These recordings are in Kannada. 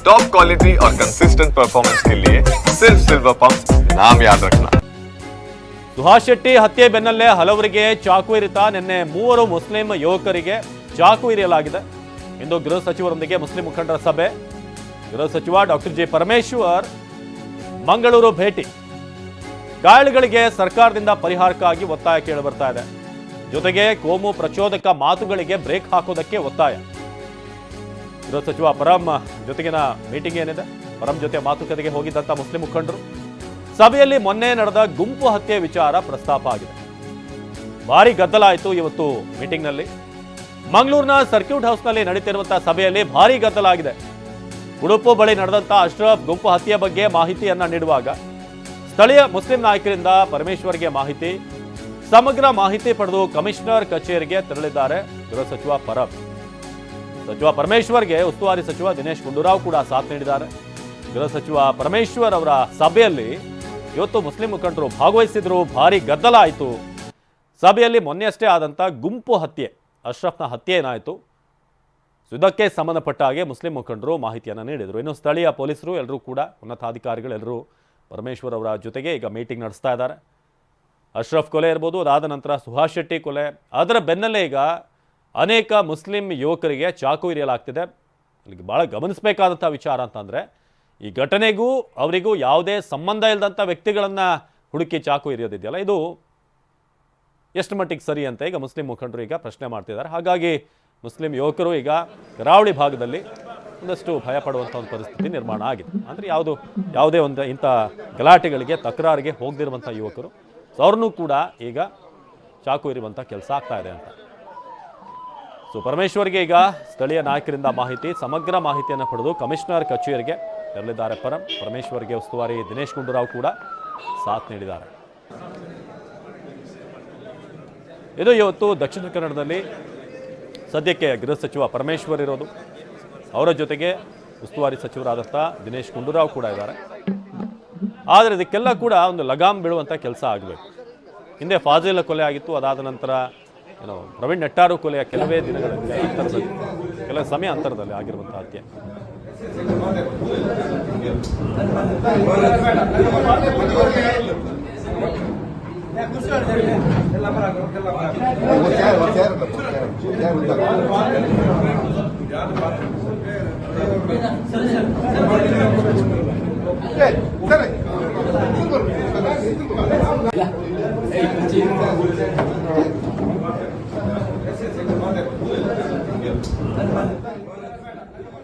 टॉप क्वालिटी और कंसिस्टेंट परफॉर्मेंस के लिए सिर्फ सिल्वर पंप नाम याद रखना ಸುಹಾಸ್ ಶೆಟ್ಟಿ ಹತ್ಯೆ ಬೆನ್ನಲ್ಲೇ ಹಲವರಿಗೆ ಚಾಕು ಇರಿತ ನಿನ್ನೆ ಮೂವರು ಮುಸ್ಲಿಂ ಯುವಕರಿಗೆ ಚಾಕು ಇರಿಯಲಾಗಿದೆ ಇಂದು ಗೃಹ ಸಚಿವರೊಂದಿಗೆ ಮುಸ್ಲಿಂ ಮುಖಂಡರ ಸಭೆ ಗೃಹ ಸಚಿವ ಡಾಕ್ಟರ್ ಜಿ ಪರಮೇಶ್ವರ್ ಮಂಗಳೂರು ಭೇಟಿ ಗಾಯಾಳುಗಳಿಗೆ ಸರ್ಕಾರದಿಂದ ಪರಿಹಾರಕ್ಕಾಗಿ ಒತ್ತಾಯ ಕೇಳಿ ಬರ್ತಾ ಇದೆ ಜೊತೆಗೆ ಕೋಮು ಪ್ರಚೋದಕ ಮಾತುಗಳಿಗೆ ಬ್ರೇಕ್ ಹಾಕೋದಕ್ಕೆ ಒತ್ತಾಯ ಗೃಹ ಸಚಿವ ಪರಂ ಜೊತೆಗಿನ ಮೀಟಿಂಗ್ ಏನಿದೆ? ಪರಂ ಜೊತೆ ಮಾತುಕತೆಗೆ ಹೋಗಿದ್ದಂಥ ಮುಸ್ಲಿಂ ಮುಖಂಡರು. ಸಭೆಯಲ್ಲಿ ಮೊನ್ನೆ ನಡೆದ ಗುಂಪು ಹತ್ಯೆ ವಿಚಾರ ಪ್ರಸ್ತಾಪ ಆಗಿದೆ. ಭಾರಿ ಗದ್ದಲ ಆಯಿತು ಇವತ್ತು ಮೀಟಿಂಗ್ನಲ್ಲಿ ಮಂಗಳೂರಿನ ಸರ್ಕ್ಯೂಟ್ ಹೌಸ್ನಲ್ಲಿ ನಡೀತಿರುವಂತಹ ಸಭೆಯಲ್ಲಿ ಭಾರಿ ಗದ್ದಲ ಆಗಿದೆ ಉಡುಪು ಬಳಿ ನಡೆದಂಥ ಅಶ್ರಫ್ ಗುಂಪು ಹತ್ಯೆ ಬಗ್ಗೆ ಮಾಹಿತಿಯನ್ನ ನೀಡುವಾಗ ಸ್ಥಳೀಯ ಮುಸ್ಲಿಂ ನಾಯಕರಿಂದ ಪರಮೇಶ್ವರ್ಗೆ ಮಾಹಿತಿ, ಸಮಗ್ರ ಮಾಹಿತಿ ಪಡೆದು ಕಮಿಷನರ್ ಕಚೇರಿಗೆ ತೆರಳಿದ್ದಾರೆ ಗೃಹ ಸಚಿವ ಪರಬ್ ಸಚಿವ ಪರಮೇಶ್ವರ್ಗೆ ಉಸ್ತುವಾರಿ ಸಚಿವ ದಿನೇಶ್ ಗುಂಡೂರಾವ್ ಕೂಡ ಸಾಥ್ ನೀಡಿದ್ದಾರೆ. ಗೃಹ ಸಚಿವ ಪರಮೇಶ್ವರ್ ಅವರ ಸಭೆಯಲ್ಲಿ ಇವತ್ತು ಮುಸ್ಲಿಂ ಮುಖಂಡರು ಭಾಗವಹಿಸಿದ್ರು, ಭಾರಿ ಗದ್ದಲ ಆಯಿತು. ಸಭೆಯಲ್ಲಿ ಮೊನ್ನೆಯಷ್ಟೇ ಆದಂಥ ಗುಂಪು ಹತ್ಯೆ, ಅಶ್ರಫ್ನ ಹತ್ಯೆ ಏನಾಯಿತು? ಇದಕ್ಕೆ ಸಂಬಂಧಪಟ್ಟ ಹಾಗೆ ಮುಸ್ಲಿಂ ಮುಖಂಡರು ಮಾಹಿತಿಯನ್ನು ನೀಡಿದರು. ಇನ್ನು ಸ್ಥಳೀಯ ಪೊಲೀಸರು ಎಲ್ಲರೂ ಕೂಡ ಉನ್ನತಾಧಿಕಾರಿಗಳೆಲ್ಲರೂ ಪರಮೇಶ್ವರ್ ಅವರ ಜೊತೆಗೆ ಈಗ ಮೀಟಿಂಗ್ ನಡೆಸ್ತಾ ಇದ್ದಾರೆ. ಅಶ್ರಫ್ ಕೊಲೆ ಇರ್ಬೋದು, ಅದಾದ ನಂತರ ಸುಭಾಷ್ ಶೆಟ್ಟಿ ಕೊಲೆ. ಅದರ ಬೆನ್ನಲ್ಲೇ ಈಗ ಅನೇಕ ಮುಸ್ಲಿಂ ಯುವಕರಿಗೆ ಚಾಕು ಇರಿಯಲಾಗ್ತಿದೆ ಇಲ್ಲಿಗೆ ಭಾಳ ಗಮನಿಸಬೇಕಾದಂಥ ವಿಚಾರ ಅಂತಂದರೆ, ಈ ಘಟನೆಗೂ ಅವರಿಗೂ ಯಾವುದೇ ಸಂಬಂಧ ಇಲ್ಲದಂಥ ವ್ಯಕ್ತಿಗಳನ್ನು ಹುಡುಕಿ ಚಾಕು ಇರಿಯೋದಿದೆಯಲ್ಲ ಇದು ಎಷ್ಟು ಮಟ್ಟಿಗೆ ಸರಿ ಅಂತ ಈಗ ಮುಸ್ಲಿಂ ಮುಖಂಡರು ಈಗ ಪ್ರಶ್ನೆ ಮಾಡ್ತಿದ್ದಾರೆ. ಹಾಗಾಗಿ ಮುಸ್ಲಿಂ ಯುವಕರು ಈಗ ಕರಾವಳಿ ಭಾಗದಲ್ಲಿ ಒಂದಷ್ಟು ಭಯ ಪಡುವಂಥ ಒಂದು ಪರಿಸ್ಥಿತಿ ನಿರ್ಮಾಣ ಆಗಿದೆ. ಅಂದರೆ ಯಾವುದು, ಯಾವುದೇ ಒಂದು ಇಂಥ ಗಲಾಟೆಗಳಿಗೆ, ತಕರಾರಿಗೆ ಹೋಗದಿರುವಂಥ ಯುವಕರು ಸೊ ಅವ್ರನ್ನೂ ಕೂಡ ಈಗ ಚಾಕು ಇರುವಂಥ ಕೆಲಸ ಆಗ್ತಾ ಇದೆ ಅಂತ. ಸೊ ಪರಮೇಶ್ವರ್ಗೆ ಈಗ ಸ್ಥಳೀಯ ನಾಯಕರಿಂದ ಮಾಹಿತಿ, ಸಮಗ್ರ ಮಾಹಿತಿಯನ್ನು ಪಡೆದು ಕಮಿಷನರ್ ಕಚೇರಿಗೆ ತೆರಳಿದ್ದಾರೆ. ಪರಂ ಪರಮೇಶ್ವರ್ಗೆ ಉಸ್ತುವಾರಿ ದಿನೇಶ್ ಗುಂಡೂರಾವ್ ಕೂಡ ಸಾಥ್ ನೀಡಿದ್ದಾರೆ. ಇದು ಇವತ್ತು ದಕ್ಷಿಣ ಕನ್ನಡದಲ್ಲಿ ಸದ್ಯಕ್ಕೆ ಗೃಹ ಸಚಿವ ಪರಮೇಶ್ವರ್ ಇರೋದು. ಅವರ ಜೊತೆಗೆ ಉಸ್ತುವಾರಿ ಸಚಿವರಾದಂಥ ದಿನೇಶ್ ಗುಂಡೂರಾವ್ ಕೂಡ ಇದ್ದಾರೆ. ಆದರೆ ಇದಕ್ಕೆಲ್ಲ ಕೂಡ ಒಂದು ಲಗಾಮ್ ಬೀಳುವಂಥ ಕೆಲಸ ಆಗಬೇಕು. ಹಿಂದೆ ಫಾಜಿಲ ಕೊಲೆ ಆಗಿತ್ತು, ಅದಾದ ನಂತರ ಏನೋ ಪ್ರವೀಣ್ ನೆಟ್ಟಾರು ಕೊಲೆಯ ಕೆಲವೇ ದಿನಗಳಲ್ಲಿ ಅಂತರದಲ್ಲಿ ಕೆಲವು ಸಮಯ ಅಂತರದಲ್ಲಿ ಆಗಿರುವಂಥ ಹತ್ಯೆ.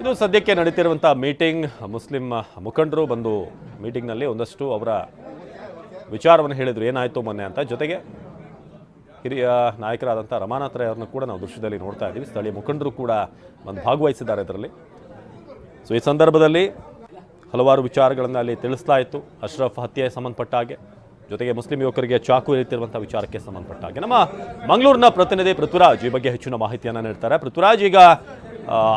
ಇದು ಸದ್ಯಕ್ಕೆ ನಡೀತಿರುವಂಥ ಮೀಟಿಂಗ್, ಮುಸ್ಲಿಂ ಮುಖಂಡರು ಬಂದು ಮೀಟಿಂಗ್ನಲ್ಲಿ ಒಂದಷ್ಟು ಅವರ ವಿಚಾರವನ್ನು ಹೇಳಿದರು. ಏನಾಯಿತು ಮೊನ್ನೆ ಅಂತ. ಜೊತೆಗೆ ಹಿರಿಯ ನಾಯಕರಾದಂಥ ರಮಾನಾಥ್ ರೈ ಅವ್ರನ್ನ ಕೂಡ ನಾವು ದೃಶ್ಯದಲ್ಲಿ ನೋಡ್ತಾ ಇದ್ದೀವಿ. ಸ್ಥಳೀಯ ಮುಖಂಡರು ಕೂಡ ಬಂದು ಭಾಗವಹಿಸಿದ್ದಾರೆ ಇದರಲ್ಲಿ. ಸೊ ಈ ಸಂದರ್ಭದಲ್ಲಿ ಹಲವಾರು ವಿಚಾರಗಳನ್ನು ಅಲ್ಲಿ ತಿಳಿಸ್ತಾ ಇತ್ತು ಅಶ್ರಫ್ ಹತ್ಯೆ ಸಂಬಂಧಪಟ್ಟ ಹಾಗೆ. ಜೊತೆಗೆ ಮುಸ್ಲಿಂ ಯುವಕರಿಗೆ ಚಾಕು ಇರುತ್ತಿರುವಂಥ ವಿಚಾರಕ್ಕೆ ಸಂಬಂಧಪಟ್ಟ ಹಾಗೆ ನಮ್ಮ ಮಂಗಳೂರಿನ ಪ್ರತಿನಿಧಿ ಪೃಥ್ವಿರಾಜ್ ಈ ಬಗ್ಗೆ ಹೆಚ್ಚಿನ ಮಾಹಿತಿಯನ್ನು ನೀಡ್ತಾರೆ. ಪೃಥ್ವಿರಾಜ್, ಈಗ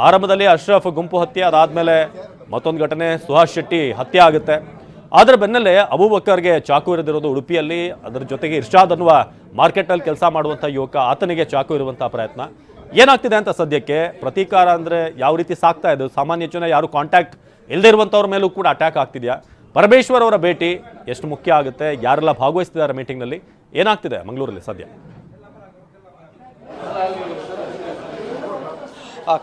ಆರಂಭದಲ್ಲಿ ಅಶ್ರಫ್ ಗುಂಪು ಹತ್ಯೆ ಅದಾದಮೇಲೆ ಮತ್ತೊಂದು ಘಟನೆ, ಸುಹಾಸ್ ಶೆಟ್ಟಿ ಹತ್ಯೆ ಆಗುತ್ತೆ. ಅದರ ಬೆನ್ನಲ್ಲೇ ಅಬೂಬಕ್ಕರ್ಗೆ ಚಾಕು ಇರದಿರೋದು ಉಡುಪಿಯಲ್ಲಿ, ಅದರ ಜೊತೆಗೆ ಇರ್ಷಾದ್ ಅನ್ನುವ ಮಾರ್ಕೆಟಲ್ಲಿ ಕೆಲಸ ಮಾಡುವಂಥ ಯುವಕ ಆತನಿಗೆ ಚಾಕು ಇರುವಂಥ ಪ್ರಯತ್ನ. ಏನಾಗ್ತಿದೆ ಅಂತ ಸದ್ಯಕ್ಕೆ? ಪ್ರತೀಕಾರ ಅಂದರೆ ಯಾವ ರೀತಿ ಸಾಕ್ತಾ ಇದೆ? ಸಾಮಾನ್ಯ ಜನ ಯಾರು ಕಾಂಟ್ಯಾಕ್ಟ್ ಇಲ್ಲದೆ ಇರುವಂಥವ್ರ ಮೇಲೂ ಕೂಡ ಅಟ್ಯಾಕ್ ಆಗ್ತಿದೆಯಾ? ಪರಮೇಶ್ವರ್ ಅವರ ಭೇಟಿ ಎಷ್ಟು ಮುಖ್ಯ ಆಗುತ್ತೆ? ಯಾರೆಲ್ಲ ಭಾಗವಹಿಸ್ತಿದ್ದಾರೆ ಮೀಟಿಂಗ್ನಲ್ಲಿ ಏನಾಗ್ತಿದೆ ಮಂಗಳೂರಲ್ಲಿ ಸದ್ಯ?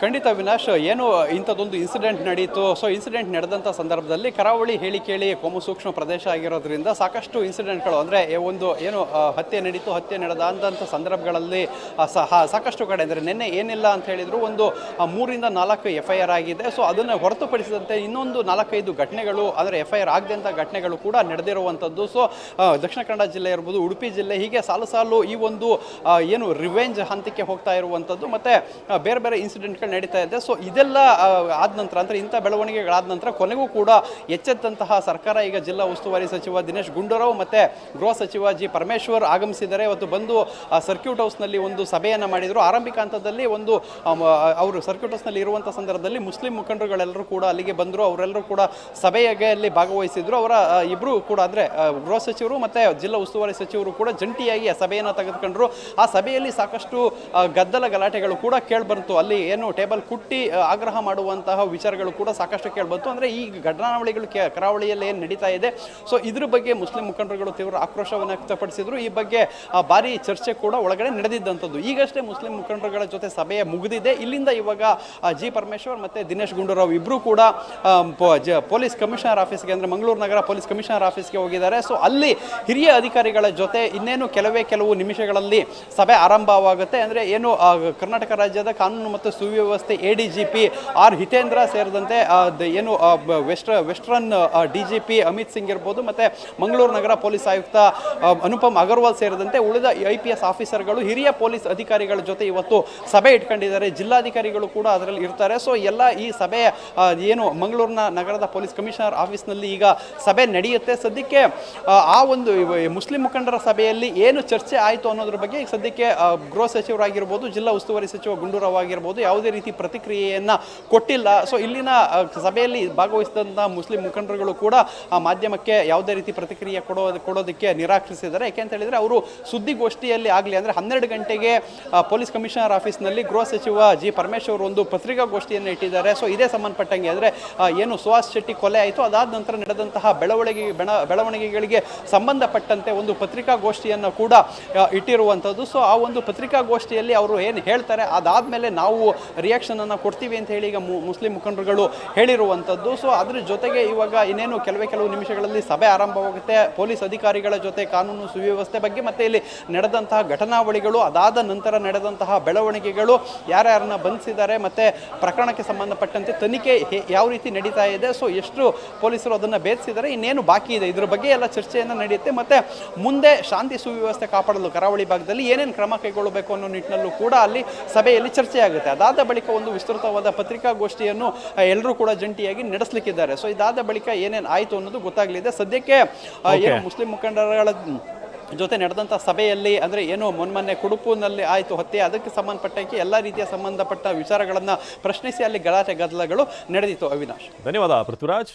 ಖಂಡಿತ ವಿನಾಶ್ ಏನು ಇಂಥದ್ದೊಂದು ಇನ್ಸಿಡೆಂಟ್ ನಡೀತು. ಸೊ ಇನ್ಸಿಡೆಂಟ್ ನಡೆದಂಥ ಸಂದರ್ಭದಲ್ಲಿ ಕರಾವಳಿ ಹೇಳಿ ಕೇಳಿ ಕೋಮು ಸೂಕ್ಷ್ಮ ಪ್ರದೇಶ ಆಗಿರೋದ್ರಿಂದ ಸಾಕಷ್ಟು ಇನ್ಸಿಡೆಂಟ್ಗಳು ಅಂದರೆ ಒಂದು ಏನು ಹತ್ಯೆ ನಡೀತು, ಹತ್ಯೆ ನಡೆದಂಥ ಸಂದರ್ಭಗಳಲ್ಲಿ ಸಹ ಸಾಕಷ್ಟು ಕಡೆ, ಅಂದರೆ ನಿನ್ನೆ ಏನಿಲ್ಲ ಅಂತ ಹೇಳಿದ್ರು, ಒಂದು ಮೂರಿಂದ ನಾಲ್ಕು ಎಫ್ ಐ ಆರ್ ಆಗಿದೆ. ಸೊ ಅದನ್ನು ಹೊರತುಪಡಿಸಿದಂತೆ ಇನ್ನೊಂದು ನಾಲ್ಕೈದು ಘಟನೆಗಳು ಅಂದರೆ ಎಫ್ ಐ ಆರ್ ಆಗದಂಥ ಘಟನೆಗಳು ಕೂಡ ನಡೆದಿರುವಂಥದ್ದು. ಸೊ ದಕ್ಷಿಣ ಕನ್ನಡ ಜಿಲ್ಲೆ ಇರ್ಬೋದು, ಉಡುಪಿ ಜಿಲ್ಲೆ, ಹೀಗೆ ಸಾಲು ಸಾಲು ಈ ಒಂದು ಏನು ರಿವೆಂಜ್ ಹಂತಕ್ಕೆ ಹೋಗ್ತಾ ಇರುವಂಥದ್ದು. ಮತ್ತು ಬೇರೆ ಬೇರೆ ಇನ್ಸಿಡೆಂಟ್ಗಳು ನಡೀತಾ ಇದೆ. ಸೊ ಇದೆಲ್ಲ ಆದ ನಂತರ, ಅಂದರೆ ಇಂಥ ಬೆಳವಣಿಗೆಗಳಾದ ನಂತರ ಕೊನೆಗೂ ಕೂಡ ಎಚ್ಚೆತ್ತಂತಹ ಸರ್ಕಾರ ಈಗ ಜಿಲ್ಲಾ ಉಸ್ತುವಾರಿ ಸಚಿವ ದಿನೇಶ್ ಗುಂಡೂರಾವ್ ಮತ್ತು ಗೃಹ ಸಚಿವ ಜಿ ಪರಮೇಶ್ವರ್ ಆಗಮಿಸಿದ್ದಾರೆ. ಇವತ್ತು ಬಂದು ಸರ್ಕ್ಯೂಟ್ ಹೌಸ್ನಲ್ಲಿ ಒಂದು ಸಭೆಯನ್ನು ಮಾಡಿದರು. ಆರಂಭಿಕ ಹಂತದಲ್ಲಿ ಒಂದು ಅವರು ಸರ್ಕ್ಯೂಟ್ ಹೌಸ್ನಲ್ಲಿ ಇರುವಂಥ ಸಂದರ್ಭದಲ್ಲಿ ಮುಸ್ಲಿಂ ಮುಖಂಡರುಗಳೆಲ್ಲರೂ ಕೂಡ ಅಲ್ಲಿಗೆ ಬಂದರು. ಅವರೆಲ್ಲರೂ ಕೂಡ ಸಭೆಯಲ್ಲಿ ಭಾಗವಹಿಸಿದ್ರು. ಅವರ ಇಬ್ಬರು ಕೂಡ, ಅಂದರೆ ಗೃಹ ಸಚಿವರು ಮತ್ತು ಜಿಲ್ಲಾ ಉಸ್ತುವಾರಿ ಸಚಿವರು ಕೂಡ ಜಂಟಿಯಾಗಿ ಆ ಸಭೆಯನ್ನು ತೆಗೆದುಕೊಂಡರು. ಆ ಸಭೆಯಲ್ಲಿ ಸಾಕಷ್ಟು ಗದ್ದಲ ಗಲಾಟೆಗಳು ಕೂಡ ಕೇಳಿಬಂತು. ಅಲ್ಲಿ ಏನು ಏನು ಟೇಬಲ್ ಕುಟ್ಟಿ ಆಗ್ರಹ ಮಾಡುವಂತಹ ವಿಚಾರಗಳು ಕೂಡ ಸಾಕಷ್ಟು ಕೇಳ್ಬಂತು. ಅಂದರೆ ಈ ಘಟನಾವಳಿಗಳು ಕರಾವಳಿಯಲ್ಲಿ ಏನು ನಡೀತಾ ಇದೆ. ಸೊ ಇದ್ರ ಬಗ್ಗೆ ಮುಸ್ಲಿಂ ಮುಖಂಡರುಗಳು ತೀವ್ರ ಆಕ್ರೋಶವನ್ನು ವ್ಯಕ್ತಪಡಿಸಿದ್ರು. ಈ ಬಗ್ಗೆ ಭಾರಿ ಚರ್ಚೆ ಕೂಡ ಒಳಗಡೆ ನಡೆದಿದ್ದಂಥದ್ದು. ಈಗಷ್ಟೇ ಮುಸ್ಲಿಂ ಮುಖಂಡರುಗಳ ಜೊತೆ ಸಭೆ ಮುಗಿದಿದೆ. ಇಲ್ಲಿಂದ ಇವಾಗ ಜಿ ಪರಮೇಶ್ವರ್ ಮತ್ತು ದಿನೇಶ್ ಗುಂಡೂರಾವ್ ಇಬ್ಬರೂ ಕೂಡ ಪೊಲೀಸ್ ಕಮಿಷನರ್ ಆಫೀಸ್ಗೆ ಅಂದರೆ ಮಂಗಳೂರು ನಗರ ಪೊಲೀಸ್ ಕಮಿಷನರ್ ಆಫೀಸ್ಗೆ ಹೋಗಿದ್ದಾರೆ. ಸೊ ಅಲ್ಲಿ ಹಿರಿಯ ಅಧಿಕಾರಿಗಳ ಜೊತೆ ಇನ್ನೇನು ಕೆಲವೇ ಕೆಲವು ನಿಮಿಷಗಳಲ್ಲಿ ಸಭೆ ಆರಂಭವಾಗುತ್ತೆ. ಅಂದರೆ ಏನು ಕರ್ನಾಟಕ ರಾಜ್ಯದ ಕಾನೂನು ಮತ್ತು ಸುವ್ಯವಸ್ಥೆ A D G P R Hitendra ಸೇರಿದಂತೆ ಏನು west western D G P Amit Singh ಇರ್ಬೋದು ಮತ್ತು ಮಂಗಳೂರು ನಗರ ಪೊಲೀಸ್ ಆಯುಕ್ತ ಅನುಪಮ್ ಅಗರ್ವಾಲ್ ಸೇರಿದಂತೆ ಉಳಿದ ಐ ಪಿ ಎಸ್ ಆಫೀಸರ್ಗಳು ಹಿರಿಯ ಪೊಲೀಸ್ ಅಧಿಕಾರಿಗಳ ಜೊತೆ ಇವತ್ತು ಸಭೆ ಇಟ್ಕೊಂಡಿದ್ದಾರೆ. ಜಿಲ್ಲಾಧಿಕಾರಿಗಳು ಕೂಡ ಅದರಲ್ಲಿ ಇರ್ತಾರೆ. ಸೊ ಎಲ್ಲ ಈ ಸಭೆ ಏನು ಮಂಗಳೂರಿನ ನಗರದ ಪೊಲೀಸ್ ಕಮಿಷನರ್ ಆಫೀಸ್ನಲ್ಲಿ ಈಗ ಸಭೆ ನಡೆಯುತ್ತೆ. ಸದ್ಯಕ್ಕೆ ಆ, ಒಂದು ಮುಸ್ಲಿಂ ಮುಖಂಡರ ಸಭೆಯಲ್ಲಿ ಏನು ಚರ್ಚೆ ಆಯಿತು ಅನ್ನೋದ್ರ ಬಗ್ಗೆ ಸದ್ಯಕ್ಕೆ ಗೃಹ ಸಚಿವರಾಗಿರ್ಬೋದು ಜಿಲ್ಲಾ ಉಸ್ತುವಾರಿ ಸಚಿವ ಗುಂಡೂರಾವ್ ಆಗಿರ್ಬೋದು ಯಾವುದೇ ರೀತಿ ಪ್ರತಿಕ್ರಿಯೆಯನ್ನು ಕೊಟ್ಟಿಲ್ಲ. ಸೊ ಇಲ್ಲಿನ ಸಭೆಯಲ್ಲಿ ಭಾಗವಹಿಸಿದಂಥ ಮುಸ್ಲಿಂ ಮುಖಂಡರುಗಳು ಕೂಡ ಆ ಮಾಧ್ಯಮಕ್ಕೆ ಯಾವುದೇ ರೀತಿ ಪ್ರತಿಕ್ರಿಯೆ ಕೊಡೋ, ಕೊಡೋದಕ್ಕೆ ನಿರಾಕರಿಸಿದ್ದಾರೆ. ಯಾಕೆ ಅಂತ ಹೇಳಿದ್ರೆ ಅವರು ಸುದ್ದಿಗೋಷ್ಠಿಯಲ್ಲಿ ಆಗಲಿ ಅಂದರೆ ಹನ್ನೆರಡು ಗಂಟೆಗೆ ಪೊಲೀಸ್ ಕಮಿಷನರ್ ಆಫೀಸ್ನಲ್ಲಿ ಗೃಹ ಸಚಿವ ಜಿ. ಪರಮೇಶ್ವರ್ ಒಂದು ಪತ್ರಿಕಾಗೋಷ್ಠಿಯನ್ನು ಇಟ್ಟಿದ್ದಾರೆ. ಸೊ ಇದೇ ಸಂಬಂಧಪಟ್ಟಂಗೆ ಅಂದರೆ ಏನು ಸುಹಾಸ್ ಶೆಟ್ಟಿ ಕೊಲೆ ಆಯಿತು. ಅದಾದ ನಂತರ ನಡೆದಂತಹ ಬೆಳವಣಿಗೆ ಬೆಳವಣಿಗೆಗಳಿಗೆ ಸಂಬಂಧಪಟ್ಟಂತೆ ಒಂದು ಪತ್ರಿಕಾಗೋಷ್ಠಿಯನ್ನು ಕೂಡ ಇಟ್ಟಿರುವಂಥದ್ದು. ಸೊ ಆ ಒಂದು ಪತ್ರಿಕಾಗೋಷ್ಠಿಯಲ್ಲಿ ಅವರು ಏನು ಹೇಳ್ತಾರೆ, ಅದಾದಮೇಲೆ ನಾವು ರಿಯಾಕ್ಷನ್ ಅನ್ನು ಕೊಡ್ತೀವಿ ಅಂತ ಹೇಳಿ ಈಗ ಮುಸ್ಲಿಂ ಮುಖಂಡರುಗಳು ಹೇಳಿರುವಂಥದ್ದು. ಸೊ ಅದ್ರ ಜೊತೆಗೆ ಇವಾಗ ಇನ್ನೇನು ಕೆಲವೇ ಕೆಲವು ನಿಮಿಷಗಳಲ್ಲಿ ಸಭೆ ಆರಂಭವಾಗುತ್ತೆ. ಪೊಲೀಸ್ ಅಧಿಕಾರಿಗಳ ಜೊತೆ ಕಾನೂನು ಸುವ್ಯವಸ್ಥೆ ಬಗ್ಗೆ ಮತ್ತೆ ಇಲ್ಲಿ ನಡೆದಂತಹ ಘಟನಾವಳಿಗಳು, ಅದಾದ ನಂತರ ನಡೆದಂತಹ ಬೆಳವಣಿಗೆಗಳು ಯಾರ್ಯಾರನ್ನ ಬಂಧಿಸಿದ್ದಾರೆ ಮತ್ತೆ ಪ್ರಕರಣಕ್ಕೆ ಸಂಬಂಧಪಟ್ಟಂತೆ ತನಿಖೆ ಯಾವ ರೀತಿ ನಡೀತಾ ಇದೆ. ಸೊ ಎಷ್ಟು ಪೊಲೀಸರು ಅದನ್ನು ಭೇದಿಸಿದ್ದಾರೆ, ಇನ್ನೇನು ಬಾಕಿ ಇದೆ. ಇದ್ರ ಬಗ್ಗೆ ಎಲ್ಲ ಚರ್ಚೆಯನ್ನು ನಡೆಯುತ್ತೆ. ಮತ್ತೆ ಮುಂದೆ ಶಾಂತಿ ಸುವ್ಯವಸ್ಥೆ ಕಾಪಾಡಲು ಕರಾವಳಿ ಭಾಗದಲ್ಲಿ ಏನೇನು ಕ್ರಮ ಕೈಗೊಳ್ಳಬೇಕು ಅನ್ನೋ ನಿಟ್ಟಿನಲ್ಲೂ ಕೂಡ ಅಲ್ಲಿ ಸಭೆಯಲ್ಲಿ ಚರ್ಚೆ ಆಗುತ್ತೆ ಅದಾದ ಬಳಿಕ ಒಂದು ವಿಸ್ತೃತವಾದ ಪತ್ರಿಕಾಗೋಷ್ಠಿಯನ್ನು ಎಲ್ಲರೂ ಕೂಡ ಜಂಟಿಯಾಗಿ ನಡೆಸಲಿಕ್ಕಿದ್ದಾರೆ. ಸೊ ಇದಾದ ಬಳಿಕ ಏನೇನು ಆಯಿತು ಅನ್ನೋದು ಗೊತ್ತಾಗಲಿದೆ. ಸದ್ಯಕ್ಕೆ ಏನು ಮುಸ್ಲಿಂ ಮುಖಂಡರುಗಳ ಜೊತೆ ನಡೆದಂಥ ಸಭೆಯಲ್ಲಿ ಅಂದರೆ ಏನು ಮೊನ್ಮೊನ್ನೆ ಕುಡುಪುನಲ್ಲಿ ಆಯಿತು ಹತ್ಯೆ ಅದಕ್ಕೆ ಸಂಬಂಧಪಟ್ಟಂಗೆ ಎಲ್ಲ ರೀತಿಯ ಸಂಬಂಧಪಟ್ಟ ವಿಚಾರಗಳನ್ನು ಪ್ರಶ್ನಿಸಿ ಅಲ್ಲಿ ಗಲಾಟೆ ಗದ್ದಲಗಳು ನಡೆದಿತ್ತು. ಅವಿನಾಶ್. ಧನ್ಯವಾದ ಪೃಥ್ವಿರಾಜ್.